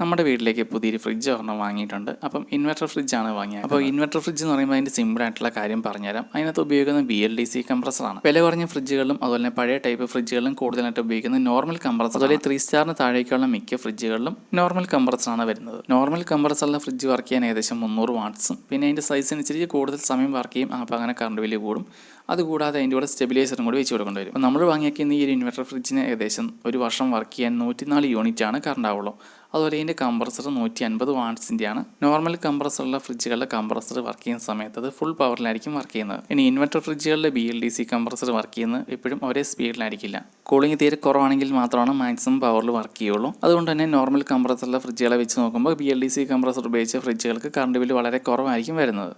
നമ്മുടെ വീട്ടിലേക്ക് പുതിയൊരു ഫ്രിഡ്ജ് ഒരെണ്ണം വാങ്ങിയിട്ടുണ്ട്. അപ്പം ഇൻവെർട്ടർ ഫ്രിഡ്ജാണ് വാങ്ങിയത് അപ്പോൾ ഇൻവെർട്ടർ ഫ്രിഡ്ജ് എന്ന് പറയുമ്പോൾ അതിന്റെ സിമ്പിൾ ആയിട്ടുള്ള കാര്യം പറഞ്ഞുതരാം. അതിനകത്ത് ഉപയോഗിക്കുന്ന ബി എൽ ഡി സി കംപ്രസറാണ് വില കുറഞ്ഞ ഫ്രിഡ്ജുകളും അതുപോലെ തന്നെ പഴയ ടൈപ്പ് ഫ്രിഡ്ജുകളും കൂടുതലായിട്ട് ഉപയോഗിക്കുന്ന നോർമൽ കംപ്രസർ അതുപോലെ ത്രീ സ്റ്റാറിന് താഴേക്കുള്ള മിക്ക ഫ്രിഡ്ജുകളിലും നോർമൽ കംപ്രസറാണ് വരുന്നത്. നോർമൽ കംപ്രസറിലെ ഫ്രിഡ്ജ് വർക്ക് ചെയ്യാൻ ഏകദേശം മുന്നൂറ് വാട്ട്സും പിന്നെ അതിന്റെ സൈസ് അനുസരിച്ച് കൂടുതൽ സമയം വർക്ക് ചെയ്യും. അപ്പോൾ അങ്ങനെ കറണ്ട് ബില്ല് കൂടും. അതുകൂടാതെ അതിന്റെ കൂടെ സ്റ്റെബിലൈസറും കൂടി വെച്ച് കൊടുക്കേണ്ടി വരും. അപ്പോൾ നമ്മൾ വാങ്ങിയേക്കുന്ന ഈ ഒരു ഇൻവെർട്ടർ ഫ്രിഡ്ജിന് ഏകദേശം ഒരു വർഷം വർക്ക് ചെയ്യാൻ നൂറ്റിനാല് യൂണിറ്റ് ആണ് കറണ്ട് ആവുള്ളൂ. അതുപോലെ ഇതിന്റെ കംപ്രസർ നൂറ്റി അൻപത് വാട്ട്സിന്റെയാണ് നോർമൽ കംപ്രസറുള്ള ഫ്രിഡ്ജുകളുടെ കംപ്രസർ വർക്ക് ചെയ്യുന്ന സമയത്ത് അത് ഫുൾ പവറിലായിരിക്കും വർക്ക് ചെയ്യുന്നത്. ഇനി inverter ഫ്രിഡ്ജുകളിലെ B L D C compressor work ചെയ്യുന്നത് എപ്പോഴും ഒരേ സ്പീഡിലായിരിക്കില്ല കൂളിംഗ് തീരെ കുറവാണെങ്കിൽ മാത്രമാണ് മാക്സിമം പവറിൽ വർക്ക് ചെയ്യുള്ളൂ. അതുകൊണ്ട് തന്നെ നോർമൽ കംപ്രസറുള്ള ഫ്രിഡ്ജുകളെ വെച്ച് നോക്കുമ്പോൾ B L D C compressor ഉപയോഗിച്ച ഫ്രിഡ്ജുകൾക്ക് കറണ്ട് ബില്ല് വളരെ കുറവായിരിക്കും വരുന്നത്.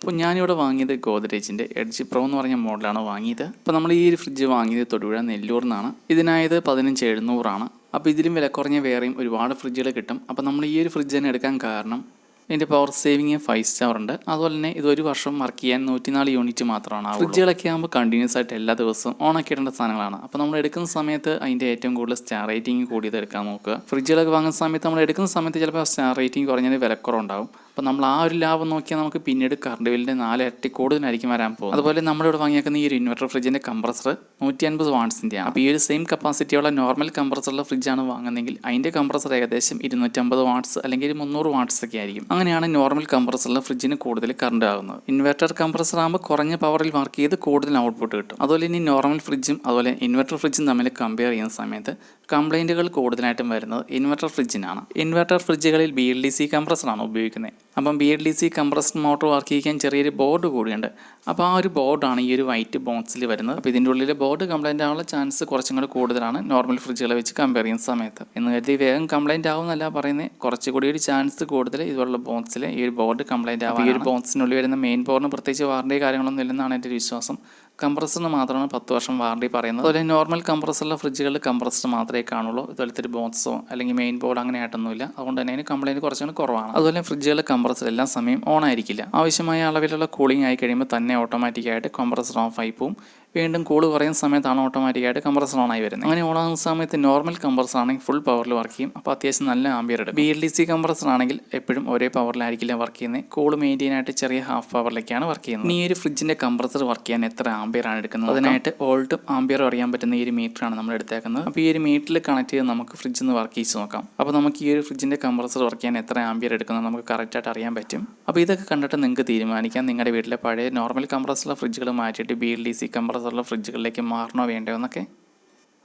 അപ്പോൾ ഞാനിവിടെ വാങ്ങിയത് ഗോദ്രേജിന്റെ എഡ്ജ് പ്രോ എന്ന് പറഞ്ഞ മോഡലാണ് വാങ്ങിയത്. അപ്പോൾ നമ്മൾ ഈ ഒരു ഫ്രിഡ്ജ് വാങ്ങിയത് തൊടുപുഴ നെല്ലൂർ നിന്നാണ്. ഇതിനായത് പതിനഞ്ച് എഴുന്നൂറാണ് അപ്പോൾ ഇതിലും വില കുറഞ്ഞ വേറെയും ഒരുപാട് ഫ്രിഡ്ജുകൾ കിട്ടും. അപ്പോൾ നമ്മൾ ഈ ഒരു ഫ്രിഡ്ജ് തന്നെ എടുക്കാൻ കാരണം ഇതിന്റെ പവർ സേവിങ് ഫൈവ് സ്റ്റാർ ഉണ്ട്. അതുപോലെ തന്നെ ഇത് ഒരു വർഷം വർക്ക് ചെയ്യാൻ നൂറ്റിനാല് യൂണിറ്റ് മാത്രമാണ് ഫ്രിഡ്ജുകളൊക്കെ ആകുമ്പോൾ കണ്ടിന്യൂസ് ആയിട്ട് എല്ലാ ദിവസവും ഓൺ ആക്കി ഇടേണ്ട സാധനങ്ങളാണ്. അപ്പോൾ നമ്മൾ എടുക്കുന്ന സമയത്ത് അതിന്റെ ഏറ്റവും കൂടുതൽ സ്റ്റാർ റേറ്റിംഗ് കൂടിയത് എടുക്കാൻ നോക്കുക. ഫ്രിഡ്ജുകളൊക്കെ വാങ്ങുന്ന സമയത്ത് നമ്മൾ എടുക്കുന്ന സമയത്ത് ചിലപ്പോൾ സ്റ്റാർ റേറ്റിംഗ് കുറഞ്ഞത് വിലക്കുറവുണ്ടാവും അപ്പോൾ നമ്മൾ ആ ഒരു ലാഭം നോക്കിയാൽ നമുക്ക് പിന്നീട് കറണ്ട് ബില്ലിന്റെ നാല് ഇരട്ടി കൂടുതലായിരിക്കും വരാൻ പോകും അതുപോലെ നമ്മളിവിടെ വാങ്ങിയേക്കുന്ന ഈ ഒരു ഇൻവെർട്ടർ ഫ്രിഡ്ജിന്റെ കംപ്രസർ നൂറ്റി അൻപത് വാട്ട്സിന്റെയാണ് അപ്പോൾ ഈ ഒരു സെയിം കപ്പാസിറ്റിയുള്ള നോർമൽ കംപ്രസറുള്ള ഫ്രിഡ്ജാണ് വാങ്ങുന്നതെങ്കിൽ അതിന്റെ കംപ്രസർ ഏകദേശം ഇരുന്നൂറ്റമ്പത് വാട്സ് അല്ലെങ്കിൽ മുന്നൂറ് വാട്സ് ഒക്കെ ആയിരിക്കും. അങ്ങനെയാണ് നോർമൽ കംപ്രസറുള്ള ഫ്രിഡ്ജിന് കൂടുതൽ കറണ്ട് ആകുന്നത്. ഇൻവെർട്ടർ കംപ്രസർ ആകുമ്പോൾ കുറഞ്ഞ പവറിൽ വർക്ക് ചെയ്ത് കൂടുതൽ ഔട്ട്പുട്ട് കിട്ടും. അതുപോലെ ഇനി നോർമൽ ഫ്രിഡ്ജും അതുപോലെ ഇൻവെർട്ടർ ഫ്രിഡ്ജും തമ്മിൽ കമ്പയർ ചെയ്യുന്ന സമയത്ത് കംപ്ലൈന്റുകൾ കൂടുതലായിട്ടും വരുന്നത് ഇൻവെർട്ടർ ഫ്രിഡ്ജിനാണ് ഇൻവെർട്ടർ ഫ്രിഡ്ജുകളിൽ ബി എൽ ഡി സി കംപ്രസറാണ് ഉപയോഗിക്കുന്നത്. അപ്പം B L D C compressed motor work ചെയ്യാൻ ചെറിയൊരു ബോർഡ് കൂടിയുണ്ട്. അപ്പോൾ ആ ഒരു ബോർഡാണ് ഈ ഒരു വൈറ്റ് ബോക്സിൽ വരുന്നത്. അപ്പോൾ ഇതിന്റെ ഉള്ളിൽ ബോർഡ് കംപ്ലൈന്റ് ആവാനുള്ള ചാൻസ് കുറച്ചും കൂടി കൂടുതലാണ് നോർമൽ ഫ്രിഡ്ജുകളെ വെച്ച് കമ്പയർ ചെയ്യുന്ന സമയത്ത്. എന്ന് കരുതി വേഗം കംപ്ലൈന്റ് ആവുമെന്നല്ല പറയുന്നത് കുറച്ചുകൂടി ഒരു ചാൻസ് കൂടുതൽ ഇതുപോലുള്ള ബോക്സിൽ ഈ ഒരു ബോർഡ് കംപ്ലൈന്റ് ആവാം ഈ ഒരു ബോക്സിനുള്ളിൽ വരുന്ന മെയിൻ ബോർഡിന് പ്രത്യേകിച്ച് വാറണ്ടി കാര്യങ്ങളൊന്നും ഇല്ലെന്നാണ് എന്റെ വിശ്വാസം. കംപ്രസറിന് മാത്രമാണ് പത്ത് വർഷം വാറണ്ടി പറയുന്നത്. അതുപോലെ നോർമൽ കംപ്രസറിലെ ഫ്രിഡ്ജുകളിൽ കംപ്രസർ മാത്രമേ കാണുള്ളൂ. ഇതുപോലത്തെ ഒരു ബോക്സോ അല്ലെങ്കിൽ മെയിൻ ബോർഡ് അങ്ങനെ ആയിട്ടൊന്നുമില്ല. അതുകൊണ്ട് തന്നെ അതിന് കംപ്ലൈന്റ് കുറച്ചുകൂടി കുറവാണ്. അതുപോലെ ഫ്രിഡ്ജുകളിലെ കംപ്രസർ എല്ലാ സമയം ഓൺ ആയിരിക്കില്ല. ആവശ്യമായ അളവിലുള്ള കൂളിംഗ് ആയി കഴിയുമ്പോൾ തന്നെ ഓട്ടോമാറ്റിക്കായിട്ട് കംപ്രസർ ഓഫ് ആയി പോവും. വീണ്ടും കൂൾ കുറയുന്ന സമയത്താണ് ഓട്ടോമാറ്റിക്കായിട്ട് കംപ്രസർ ഓൺ ആയി വരുന്നത്. അങ്ങനെ ഓൺ ആകുന്ന സമയത്ത് നോർമൽ കംപ്രസർ ആണെങ്കിൽ ഫുൾ പവറിൽ വർക്ക് ചെയ്യും. അപ്പോൾ അത്യാവശ്യം നല്ല ആംബിയർ ഇടും B L D C compressor ആണെങ്കിൽ എപ്പോഴും ഒരേ പവറിലായിരിക്കില്ല വർക്ക് ചെയ്യുന്നത്. കൂൾ മെയിന്റെയിൻ ആയിട്ട് ചെറിയ ഹാഫ് പവറിലേക്കാണ് വർക്ക് ചെയ്യുന്നത്. ഈ ഒരു ഫ്രിഡ്ജിന്റെ കംപ്രസർ വർക്ക് ചെയ്യാൻ എത്ര ആംബിയർ ആണ് എടുക്കുന്നത്. അതിനായിട്ട് വോൾട്ടും ആംബിയറും അറിയാൻ പറ്റുന്ന ഈ ഒരു ആണ് നമ്മൾ എടുത്തേക്കുന്നത്. അപ്പോൾ ഈ ഒരു മീറ്ററിൽ കണക്ട് ചെയ്ത് നമുക്ക് ഫ്രിഡ്ജ് ഒന്ന് വർക്ക് ചെയ്ത് നോക്കാം. അപ്പോൾ നമുക്ക് ഈ ഒരു ഫ്രിഡ്ജിന്റെ കംപ്രസർ വർക്ക് ചെയ്യാൻ എത്ര ആംബിയർ എടുക്കുന്നത് നമുക്ക് കറക്റ്റായിട്ട് അറിയാൻ പറ്റും. അപ്പോൾ ഇതൊക്കെ കണ്ടിട്ട് നിങ്ങൾക്ക് തീരുമാനിക്കാം. നിങ്ങളുടെ വീട്ടിലെ പഴയ നോർമൽ കംപ്രസറുള്ള ഫ്രിഡ്ജുകൾ മാറ്റിയിട്ട് ബി എൽ ഡി സി കംപ്രസറുള്ള ഫ്രിഡ്ജുകളിലേക്ക് മാറണോ വേണ്ടോ എന്നൊക്കെ.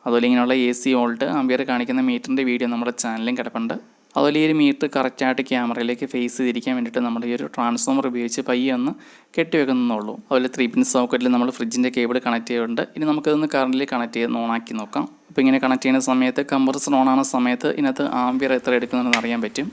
അതുപോലെ ഇങ്ങനെയുള്ള എ സി വോൾട്ട് ആംബിയർ കാണിക്കുന്ന മീറ്ററിന്റെ വീഡിയോ നമ്മുടെ ചാനലിലും കിടപ്പുണ്ട്. അതുപോലെ ഈ ഒരു മീറ്റർ കറക്റ്റായിട്ട് ക്യാമറയിലേക്ക് ഫേസ് ചെയ്തിരിക്കാൻ വേണ്ടിയിട്ട് നമ്മൾ ഈ ഒരു ട്രാൻസ്ഫോമർ ഉപയോഗിച്ച് പയ്യെ ഒന്ന് കെട്ടിവെക്കുന്നുള്ളൂ അതുപോലെ ത്രീ പിൻ സോക്കറ്റിൽ നമ്മൾ ഫ്രിഡ്ജിന്റെ കേബിൾ കണക്ട് ചെയ്യുന്നുണ്ട് ഇനി നമുക്കതൊന്ന് കറണ്ടിൽ കണക്ട് ചെയ്ത് ഓണാക്കി നോക്കാം. അപ്പോൾ ഇങ്ങനെ കണക്ട് ചെയ്യുന്ന സമയത്ത് കംപ്രസർ ഓൺ ആകുന്ന സമയത്ത് ഇതിനകത്ത് ആംബിയർ എത്ര എടുക്കുന്നുണ്ടെന്ന് അറിയാൻ പറ്റും.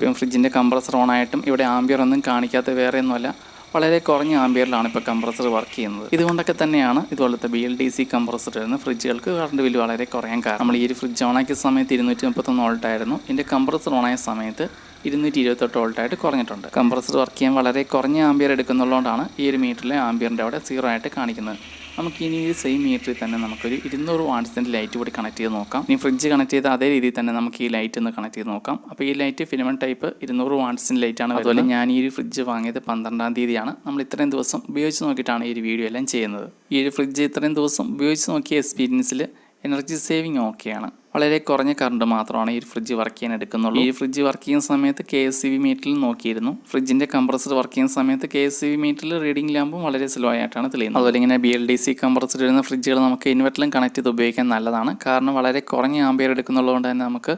ഇപ്പം ഫ്രിഡ്ജിന്റെ കംപ്രസർ ഓൺ ആയിട്ടും ഇവിടെ ആംബിയർ ഒന്നും കാണിക്കാത്ത വേറെ ഒന്നുമല്ല. വളരെ കുറഞ്ഞ ആംബിയറിലാണ് ഇപ്പോൾ കംപ്രസർ വർക്ക് ചെയ്യുന്നത്. ഇതുകൊണ്ടൊക്കെ തന്നെയാണ് ഇതുപോലത്തെ B L D C compressor വരുന്ന ഫ്രിഡ്ജുകൾക്ക് കറണ്ട് ബില്ല് വളരെ കുറയാൻ കാരണം. നമ്മൾ ഈ ഒരു ഫ്രിഡ്ജ് ഓണാക്കിയ സമയത്ത് ഇരുന്നൂറ്റി മുപ്പത്തൊന്ന് വോൾട്ടായിരുന്നു ഇതിന്റെ കംപ്രസർ ഓണായ സമയത്ത് ഇരുന്നൂറ്റി ഇരുപത്തെട്ട് വോൾട്ടായിട്ട് കുറഞ്ഞിട്ടുണ്ട്. കംപ്രസർ വർക്ക് ചെയ്യാൻ വളരെ കുറഞ്ഞ ആംബിയർ എടുക്കുന്നുള്ളതുകൊണ്ടാണ് ഈ ഒരു മീറ്ററിലെ ആംബിയറിന്റെ അവിടെ സീറോ ആയിട്ട് കാണിക്കുന്നത്. നമുക്ക് ഇനി ഈ സെയിം മീറ്ററിൽ തന്നെ നമുക്കൊരു ഇരുന്നൂറ് വാട്ട്സിന്റെ ലൈറ്റ് കൂടി കണക്ട് ചെയ്ത് നോക്കാം. ഇനി ഫ്രിഡ്ജ് കണക്ട് ചെയ്ത അതേ രീതിയിൽ തന്നെ നമുക്ക് ഈ ലൈറ്റ് ഒന്ന് കണക്ട് ചെയ്ത് നോക്കാം. അപ്പോൾ ഈ ലൈറ്റ് ഫിലിമൺ ടൈപ്പ് ഇരുന്നൂറ് വാട്ട്സിന്റെ ലൈറ്റാണ് അതുപോലെ ഞാൻ ഈ ഒരു ഫ്രിഡ്ജ് വാങ്ങിയത് പന്ത്രണ്ടാം തീയതിയാണ്. നമ്മൾ ഇത്രയും ദിവസം ഉപയോഗിച്ച് നോക്കിയിട്ടാണ് ഈ ഒരു വീഡിയോ എല്ലാം ചെയ്യുന്നത്. ഈ ഒരു ഫ്രിഡ്ജ് ഇത്രയും ദിവസം ഉപയോഗിച്ച് നോക്കിയ എക്സ്പീരിയൻസിൽ എനർജി സേവിങ് ഓക്കെയാണ് വളരെ കുറഞ്ഞ കറണ്ട് മാത്രമാണ് ഈ ഫ്രിഡ്ജ് വർക്ക് ചെയ്യാൻ എടുക്കുന്നുള്ളൂ. ഈ ഫ്രിഡ്ജ് വർക്ക് ചെയ്യുന്ന സമയത്ത് കെ എസ് സി വി മീറ്ററിൽ നോക്കിയിരുന്നു. ഫ്രിഡ്ജിന്റെ കംപ്രസർ വർക്ക് ചെയ്യുന്ന സമയത്ത് കെ എസ് സി വി മീറ്ററിൽ റീഡിംഗ് ലാമ്പും വളരെ സ്ലോ ആയിട്ടാണ് തെളിയുന്നത്. അതുപോലെ ഇങ്ങനെ B L D C compressor ഇടുന്ന ഫ്രിഡ്ജുകൾ നമുക്ക് ഇൻവെർട്ടറിലും കണക്ട് ചെയ്ത് ഉപയോഗിക്കാൻ നല്ലതാണ്. കാരണം വളരെ കുറഞ്ഞ ആമ്പിയർ എടുക്കുന്നുള്ളതുകൊണ്ട് തന്നെ നമുക്ക്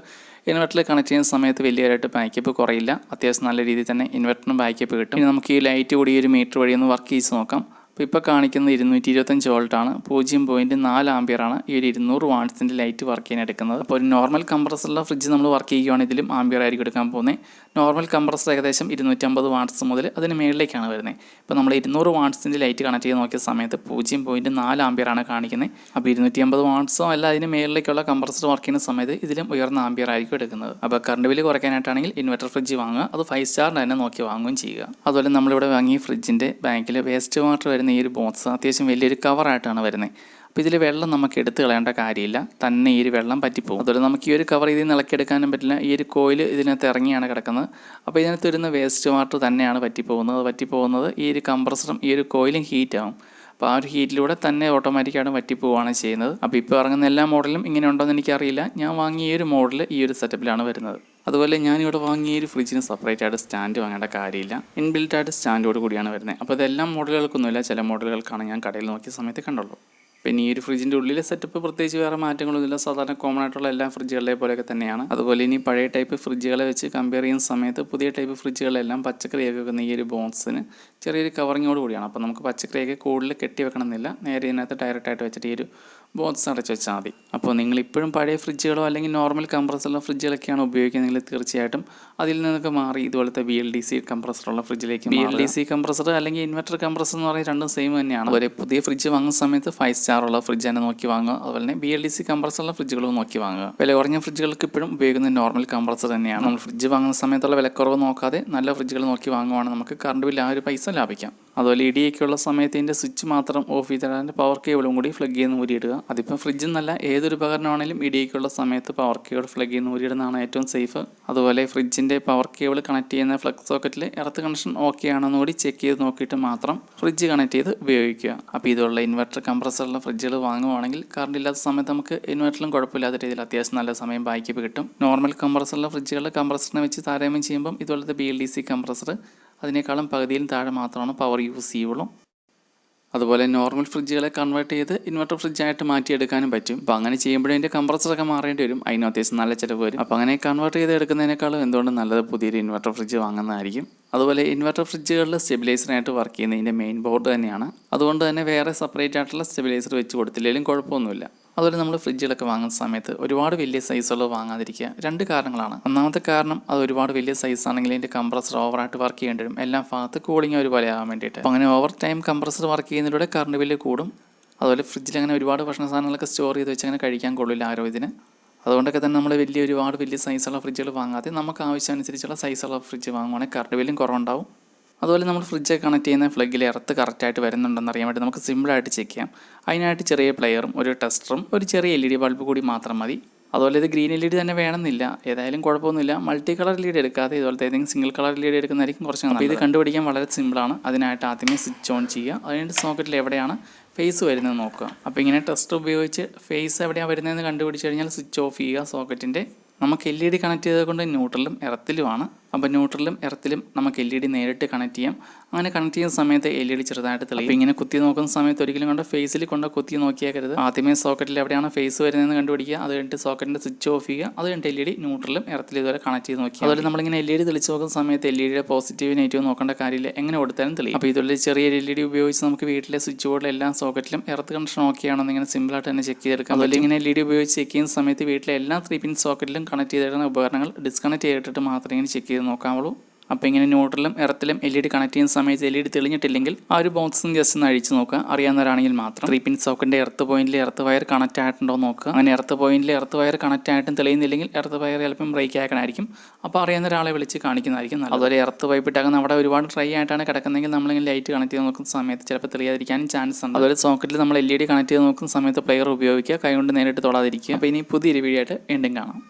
ഇൻവെർട്ടറിൽ കണക്ട് ചെയ്യുന്ന സമയത്ത് വലിയതായിട്ട് ബാക്കപ്പ് കുറയില്ല. അത്യാവശ്യം നല്ല രീതിയിൽ തന്നെ ഇൻവെർട്ടറിനും ബാക്കപ്പ് കിട്ടും. ഇനി നമുക്ക് ഈ ലൈറ്റ് കൂടി ഒരു മീറ്റർ വഴി ഒന്ന് വർക്ക് ചെയ്ത് നോക്കാം. അപ്പോൾ ഇപ്പോൾ കാണിക്കുന്നത് ഇരുന്നൂറ്റി ഇരുപത്തഞ്ച് വോൾട്ടാണ് പൂജ്യം പോയിന്റ് നാല് ആംബിയറാണ് ഈ ഒരു ഇരുന്നൂറ് വാട്ട്സിന്റെ ലൈറ്റ് വർക്ക് ചെയ്യാൻ എടുക്കുന്നത്. അപ്പോൾ ഒരു നോർമൽ കംപ്രസറുള്ള ഫ്രിഡ്ജ് നമ്മൾ വർക്ക് ചെയ്യുകയാണെങ്കിൽ ഇതിലും ആംബിയർ ആയിരിക്കും എടുക്കാൻ പോകുന്നത്. നോർമൽ കംപ്രസർ ഏകദേശം ഇരുന്നൂറ്റമ്പത് വാട്ട്സ് മുതൽ അതിന് മേളിലേക്കാണ് വരുന്നത്. ഇപ്പോൾ നമ്മൾ ഇരുന്നൂറ് വാട്ട്സിന്റെ ലൈറ്റ് കണക്ട് ചെയ്ത് നോക്കിയ സമയത്ത് പൂജ്യം പോയിന്റ് നാല് ആംബിയറാണ് കാണിക്കുന്നത്. അപ്പോൾ ഇരുന്നൂറ്റി അമ്പത് വാട്ട്സോ അല്ല അതിന് മേളിലേക്കുള്ള കംപ്രസർ വർക്ക് ചെയ്യുന്ന സമയത്ത് ഇതിലും ഉയർന്ന ആംബിയർ ആയിരിക്കും എടുക്കുന്നത്. അപ്പോൾ കറണ്ട് ബില്ല് കുറയ്ക്കാനായിട്ടാണെങ്കിൽ ഇൻവെർട്ടർ ഫ്രിഡ്ജ് വാങ്ങുക. അത് ഫൈവ് സ്റ്റാറിന്റെ തന്നെ നോക്കി വാങ്ങുകയും ചെയ്യുക. അതുപോലെ നമ്മളിവിടെ വാങ്ങിയ ഫ്രിഡ്ജിന്റെ ബാങ്കിൽ വേസ്റ്റ് വാട്ടർ വരുന്ന ഈ ഒരു ബോക്സ് അത്യാവശ്യം വലിയൊരു കവറായിട്ടാണ് വരുന്നത് അപ്പോൾ ഇതിൽ വെള്ളം നമുക്ക് എടുത്ത് കളയേണ്ട കാര്യമില്ല. തന്നെ ഈ ഒരു വെള്ളം പറ്റിപ്പോകും അതുപോലെ നമുക്ക് ഈ ഒരു കവർ ഇതിൽ നിന്ന് ഇളക്കിയെടുക്കാനും പറ്റില്ല. ഈ ഒരു കോയിൽ ഇതിനകത്ത് ഇറങ്ങിയാണ് കിടക്കുന്നത്. അപ്പോൾ ഇതിനകത്ത് വരുന്ന വേസ്റ്റ് വാട്ടർ തന്നെയാണ് പറ്റിപ്പോകുന്നത്. പറ്റിപ്പോകുന്നത് ഈ ഒരു കംപ്രസറും ഈ ഒരു കോയിലും ഹീറ്റ് ആവും. അപ്പോൾ ആ ഒരു ഹീറ്റിലൂടെ തന്നെ ഓട്ടോമാറ്റിക്കായിട്ട് വറ്റിപ്പോവാണ് ചെയ്യുന്നത്. അപ്പോൾ ഇപ്പോൾ ഇറങ്ങുന്ന എല്ലാ മോഡലും ഇങ്ങനെ ഉണ്ടോയെന്ന് എനിക്കറിയില്ല. ഞാൻ വാങ്ങിയ ഒരു മോഡൽ ഈ ഒരു സെറ്റപ്പിലാണ് വരുന്നത്. അതുപോലെ ഞാനിവിടെ വാങ്ങിയ ഒരു ഫ്രിഡ്ജിന് സെപ്പറേറ്റ് ആയിട്ട് സ്റ്റാൻഡ് വാങ്ങേണ്ട കാര്യമില്ല. ഇൻബിൽറ്റ് ആയിട്ട് സ്റ്റാൻഡോട് കൂടിയാണ് വരുന്നത്. അപ്പോൾ ഇതെല്ലാം മോഡലുകൾക്കൊന്നുമില്ല. ചില മോഡലുകൾക്കാണ് ഞാൻ കടയിൽ നോക്കിയ സമയത്ത് കണ്ടുള്ളൂ. പിന്നെ ഈ ഒരു ഫ്രിഡ്ജിന്റെ ഉള്ളിലെ സെറ്റപ്പ് പ്രത്യേകിച്ച് വേറെ മാറ്റങ്ങളൊന്നുമില്ല സാധാരണ കോമൺ ആയിട്ടുള്ള എല്ലാ ഫ്രിഡ്ജുകളെ പോലെയൊക്കെ തന്നെയാണ്. അതുപോലെ ഇനി പഴയ ടൈപ്പ് ഫ്രിഡ്ജുകളെ വെച്ച് കമ്പയർ ചെയ്യുന്ന സമയത്ത് പുതിയ ടൈപ്പ് ഫ്രിഡ്ജുകളെല്ലാം പച്ചക്കറിയൊക്കെ വെക്കുന്ന ഈ ഒരു ബോക്സിന് ചെറിയൊരു കവറിങ്ങോട് കൂടിയാണ്. അപ്പോൾ നമുക്ക് പച്ചക്കറിയൊക്കെ കൂടുതൽ കെട്ടി വെക്കണമെന്നില്ല. നേരെ ഇതിനകത്ത് ഡയറക്റ്റായിട്ട് വെച്ചിട്ട് ഈ ഒരു ബോക്സ് അടച്ച് വെച്ചാൽ മതി. അപ്പോൾ നിങ്ങൾ ഇപ്പോഴും പഴയ ഫ്രിഡ്ജുകളോ അല്ലെങ്കിൽ നോർമൽ കംപ്രസറുള്ള ഫ്രിഡ്ജുകളൊക്കെയാണ് ഉപയോഗിക്കുന്നതെങ്കിൽ തീർച്ചയായിട്ടും അതിൽ നിന്നൊക്കെ മാറി ഇതുപോലത്തെ ബി എൽ ഡി സി കംപ്രസറുള്ള ഫ്രിഡ്ജിലേക്ക് B L D C compressor അല്ലെങ്കിൽ ഇൻവെർട്ടർ കംപ്രസർ എന്ന് പറയുന്നത് രണ്ടും സെയിം തന്നെയാണ്. അതുപോലെ പുതിയ ഫ്രിഡ്ജ് വാങ്ങുന്ന സമയത്ത് ഫൈവ് സ്റ്റാർ ഉള്ള ഫ്രിഡ്ജ് തന്നെ നോക്കി വാങ്ങുക. അതുപോലെ തന്നെ ബി എൽ ഡി സി കംപ്രസറുള്ള ഫ്രിഡ്ജുകളും നോക്കി വാങ്ങുക. വില കുറഞ്ഞ ഫ്രിഡ്ജുകൾക്ക് ഇപ്പോഴും ഉപയോഗിക്കുന്ന നോർമൽ കംപ്രസർ തന്നെയാണ്. നമ്മൾ ഫ്രിഡ്ജ് വാങ്ങുന്ന സമയത്തുള്ള വിലക്കുറവ് നോക്കാതെ നല്ല ഫ്രിഡ്ജുകൾ നോക്കി വാങ്ങുവാണെങ്കിൽ നമുക്ക് കറണ്ട് ബില്ല് ആ ഒരു പൈസ ലാഭിക്കാം. അതുപോലെ ഇടിയൊക്കെയുള്ള സമയത്ത് ഇതിന്റെ സ്വിച്ച് മാത്രം ഓഫ് ചെയ്തിട്ട് അതിന്റെ പവർ കേബിളും കൂടി ഫ്ലഗ് ചെയ്യുന്ന ഊരിയിടുക അതിപ്പോൾ ഫ്രിഡ്ജ് എന്നല്ല ഏതൊരു ഉപകരണമാണെങ്കിലും ഇടിയൊക്കെയുള്ള സമയത്ത് പവർ കേബിൾ ഫ്ലഗ് ചെയ്യുന്ന ഊരിയിടുന്നതാണ് ഏറ്റവും സേഫ് അതുപോലെ ഫ്രിഡ്ജിന്റെ പവർ കേബിൾ കണക്ട് ചെയ്യുന്ന ഫ്ലഗ് സോക്കറ്റിൽ എർത്ത് കണക്ഷൻ ഓക്കെ ആണെന്ന് കൂടി ചെക്ക് ചെയ്ത് നോക്കിയിട്ട് മാത്രം ഫ്രിഡ്ജ് കണക്ട് ചെയ്ത് ഉപയോഗിക്കുക. അപ്പോൾ ഇതുള്ള ഇൻവെർട്ടർ കംപ്രസറുള്ള ഫ്രിഡ്ജുകൾ വാങ്ങുവാണെങ്കിൽ കറണ്ട് ഇല്ലാത്ത സമയത്ത് നമുക്ക് ഇൻവെർട്ടറിലും കുഴപ്പമില്ലാത്ത രീതിയിൽ അത്യാവശ്യം നല്ല സമയം ബാക്കി കിട്ടും. നോർമൽ കംപ്രസറുള്ള ഫ്രിഡ്ജുകൾ കംപ്രസറിനെ വെച്ച് താരതമ്യം ചെയ്യുമ്പം ഇതുപോലത്തെ B L D C compressor അതിനേക്കാളും പകുതിയിലും താഴെ മാത്രമാണ് പവർ യൂസ് ചെയ്യുള്ളൂ. അതുപോലെ നോർമൽ ഫ്രിഡ്ജുകളെ കൺവേർട്ട് ചെയ്ത് ഇൻവെർട്ടർ ഫ്രിഡ്ജായിട്ട് മാറ്റിയെടുക്കാനും പറ്റും. അപ്പോൾ അങ്ങനെ ചെയ്യുമ്പോഴേ അതിന്റെ കംപ്രസറൊക്കെ മാറേണ്ടി വരും. അതിന് അത്യാവശ്യം നല്ല ചിലവ് വരും. അപ്പോൾ അങ്ങനെ കൺവേർട്ട് ചെയ്ത് എടുക്കുന്നതിനേക്കാളും എന്തുകൊണ്ട് നല്ലത് പുതിയൊരു ഇൻവെർട്ടർ ഫ്രിഡ്ജ് വാങ്ങുന്നതായിരിക്കും. അതുപോലെ ഇൻവെർട്ടർ ഫ്രിഡ്ജുകളിൽ സ്റ്റെബിലൈസറായിട്ട് വർക്ക് ചെയ്യുന്നതിന്റെ മെയിൻ ബോർഡ് തന്നെയാണ്. അതുകൊണ്ട് തന്നെ വേറെ സെപ്പറേറ്റ് ആയിട്ടുള്ള സ്റ്റെബിലൈസർ വെച്ച് കൊടുത്തില്ലെങ്കിലും കുഴപ്പമൊന്നുമില്ല. അതുപോലെ നമ്മൾ ഫ്രിഡ്ജുകളൊക്കെ വാങ്ങുന്ന സമയത്ത് ഒരുപാട് വലിയ സൈസുള്ളത് വാങ്ങാതിരിക്കുക. രണ്ട് കാരണങ്ങളാണ്. ഒന്നാമത്തെ കാരണം അത് ഒരുപാട് വലിയ സൈസ് ആണെങ്കിൽ അതിന്റെ കംപ്രസർ ഓവറായിട്ട് വർക്ക് ചെയ്യേണ്ടി വരും. എല്ലാം ഭാഗത്ത് കൂളിംഗ് ഒരുപോലെ ആകാൻ വേണ്ടിയിട്ട്. അങ്ങനെ ഓവർ ടൈം കംപ്രസർ വർക്ക് ചെയ്യുന്നതിലൂടെ കറണ്ട് ബില്ല് കൂടും. അതുപോലെ ഫ്രിഡ്ജിൽ അങ്ങനെ ഒരുപാട് ഭക്ഷണ സാധനങ്ങളൊക്കെ സ്റ്റോർ ചെയ്ത് വെച്ച് അങ്ങനെ കഴിക്കാൻ കൊള്ളില്ല ആരോ ആരോഗ്യത്തിന്. അതുകൊണ്ടൊക്കെ തന്നെ നമ്മൾ വലിയ ഒരുപാട് വലിയ സൈസുള്ള ഫ്രിഡ്ജുകൾ വാങ്ങാതെ നമുക്ക് ആവശ്യമനുസരിച്ചുള്ള സൈസുള്ള ഫ്രിഡ്ജ് വാങ്ങുവാണെങ്കിൽ കറണ്ട് ബില്ലും കുറവുണ്ടാവും. അതുപോലെ നമ്മൾ ഫ്രിഡ്ജ് കണക്ട് ചെയ്യുന്ന ഫ്ലഗിൽ എർത്ത് കറക്റ്റായിട്ട് വരുന്നുണ്ടെന്ന് അറിയാൻ വേണ്ടി നമുക്ക് സിമ്പിളായിട്ട് ചെക്ക് ചെയ്യാം. അതിനായിട്ട് ചെറിയ പ്ലെയറും ഒരു ടെസ്റ്ററും ഒരു ചെറിയ എൽ ഇ ഡി ബൾബ് കൂടി മാത്രം മതി. അതുപോലെ ഇത് ഗ്രീൻ എൽ ഇ ഡി തന്നെ വേണമെന്നില്ല. ഏതായാലും കുഴപ്പമൊന്നുമില്ല. Multi colour L E D എടുക്കാതെ ഇതുപോലത്തെ ഏതെങ്കിലും single colour L E D എടുക്കുന്നതായിരിക്കും കുറച്ച് നല്ലത്. ഇത് കണ്ടുപിടിക്കാൻ വളരെ സിമ്പിളാണ് അതിനായിട്ട് ആദ്യമേ സ്വിച്ച് ഓൺ ചെയ്യുക. അതിനായിട്ട് സോക്കറ്റിൽ എവിടെയാണ് ഫേസ് വരുന്നത് നോക്കുക. അപ്പോൾ ഇങ്ങനെ ടെസ്റ്റ് ഉപയോഗിച്ച് ഫേസ് എവിടെയാണ് വരുന്നതെന്ന് കണ്ടുപിടിച്ച് കഴിഞ്ഞാൽ സ്വിച്ച് ഓഫ് ചെയ്യുക സോക്കറ്റിന്റെ നമുക്ക് എൽ ഇ ഡി കണക്ട് ചെയ്തത് കൊണ്ട് ന്യൂട്രലും എർത്തിലുമാണ് അപ്പോൾ ന്യൂട്രലും എർത്തിലും നമുക്ക് എൽ ഇ ഡി നേരിട്ട് കണക്ട് ചെയ്യാം. അങ്ങനെ കണക്ട് ചെയ്യുന്ന സമയത്ത് എൽ ഇ ഡി ചെറുതായിട്ട് തെളിയും. ഇങ്ങനെ കുത്തി നോക്കുന്ന സമയത്ത് ഒരിക്കലും കൊണ്ട് ഫേസിൽ കൊണ്ട് കുത്തി നോക്കിയേക്കരുത്. ആദ്യമേ സോക്കറ്റിൽ എവിടെയാണ് ഫേസ് വരുന്നതെന്ന് കണ്ടുപിടിക്കുക. അത് കഴിഞ്ഞിട്ട് സോക്കറ്റിന്റെ സ്വിച്ച് ഓഫ് ചെയ്യുക. അത് കഴിഞ്ഞിട്ട് എൽ ഇ ഡി ന്യൂട്രലും എർത്തിലും ഇതുവരെ കണക്ട് ചെയ്ത് നോക്കി അതുപോലെ നമ്മളിങ്ങനെ എൽ ഇ ഡി തെളിച്ച് നോക്കുന്ന സമയത്ത് എൽ ഇ ഡിയുടെ പോസിറ്റീവ് നെഗറ്റീവ് നോക്കേണ്ട കാര്യമില്ല. എങ്ങനെ കൊടുത്താലും തെളിയും. അപ്പോൾ ഇതുപോലെ ചെറിയ എൽ ഇ ഡി ഉപയോഗിച്ച് നമുക്ക് വീട്ടിലെ സ്വിച്ച് ബോർഡിൽ എല്ലാ സോക്കറ്റിലും എർത്ത് കണക്ഷൻ ഓക്കെ ഇങ്ങനെ സിമ്പിളായിട്ട് തന്നെ ചെക്ക് ചെയ്തെടുക്കാം. അതുപോലെ ഇങ്ങനെ എൽ ഇ ഡി ഉപയോഗിച്ച് ചെക്ക് ചെയ്യുന്ന സമയത്ത് വീട്ടിലെ എല്ലാ ത്രീ പിൻ സോക്കറ്റിലും കണക്ട് ചെയ്തിരുന്ന ഉപകരണങ്ങൾ ഡിസ്കണക്ട് ചെയ്തിട്ട് മാത്രമേ ഇങ്ങനെ ചെക്ക് ചെയ്ത് നോക്കാവുള്ളൂ. അപ്പോൾ ഇങ്ങനെ ന്യൂട്രലും എർത്തിലും എൽ ഇ ഡി കണക്ട് ചെയ്യുന്ന സമയത്ത് എൽ ഇ ഡി തെളിഞ്ഞിട്ടില്ലെങ്കിൽ ആ ഒരു ബോക്സും ജസ്റ്റ് ഒന്ന് അഴിച്ച് നോക്കുക. അറിയാവുന്നവരാണെങ്കിൽ മാത്രം. ത്രീ പിൻ സോക്കിന്റെ എർത്ത് പോയിന്റിൽ എർത്ത് വയർ കണക്ട് ആയിട്ടുണ്ടോ നോക്കുക. അങ്ങനെ എർത്ത് പോയിന്റിൽ എർത്ത് വയർ കണക്ട് ആയിട്ടും തെളിയുന്നില്ലെങ്കിൽ എർത്ത് വയർ ചിലപ്പം ബ്രേക്ക് ആക്കണമായിരിക്കും അപ്പോൾ അറിയാവുന്ന ഒരാളെ വിളിച്ച് കാണിക്കുന്നതായിരിക്കും നല്ലത്. അതുപോലെ എർത്ത് പൈപ്പ് ഇട്ടാക്കുന്ന അവിടെ ഒരുപാട് ട്രൈ ആയിട്ടാണ് കിടക്കുന്നതെങ്കിൽ നമ്മളിങ്ങനെ ലൈറ്റ് കണക്ട് ചെയ്ത് നോക്കുന്ന സമയത്ത് ചിലപ്പോൾ തെളിയാതിരിക്കാനും ചാൻസ് ഉണ്ട്. അതുപോലെ സോക്കറ്റിൽ നമ്മൾ എൽ ഇ ഡി കണക്ട് ചെയ്ത് നോക്കുന്ന സമയത്ത് പ്ലെയർ ഉപയോഗിക്കുക. കൈകൊണ്ട് നേരിട്ട് തൊടാതിരിക്കുക. അപ്പോൾ ഇനി പുതിയൊരു വീഡിയോ ആയിട്ട് വീണ്ടും കാണാം.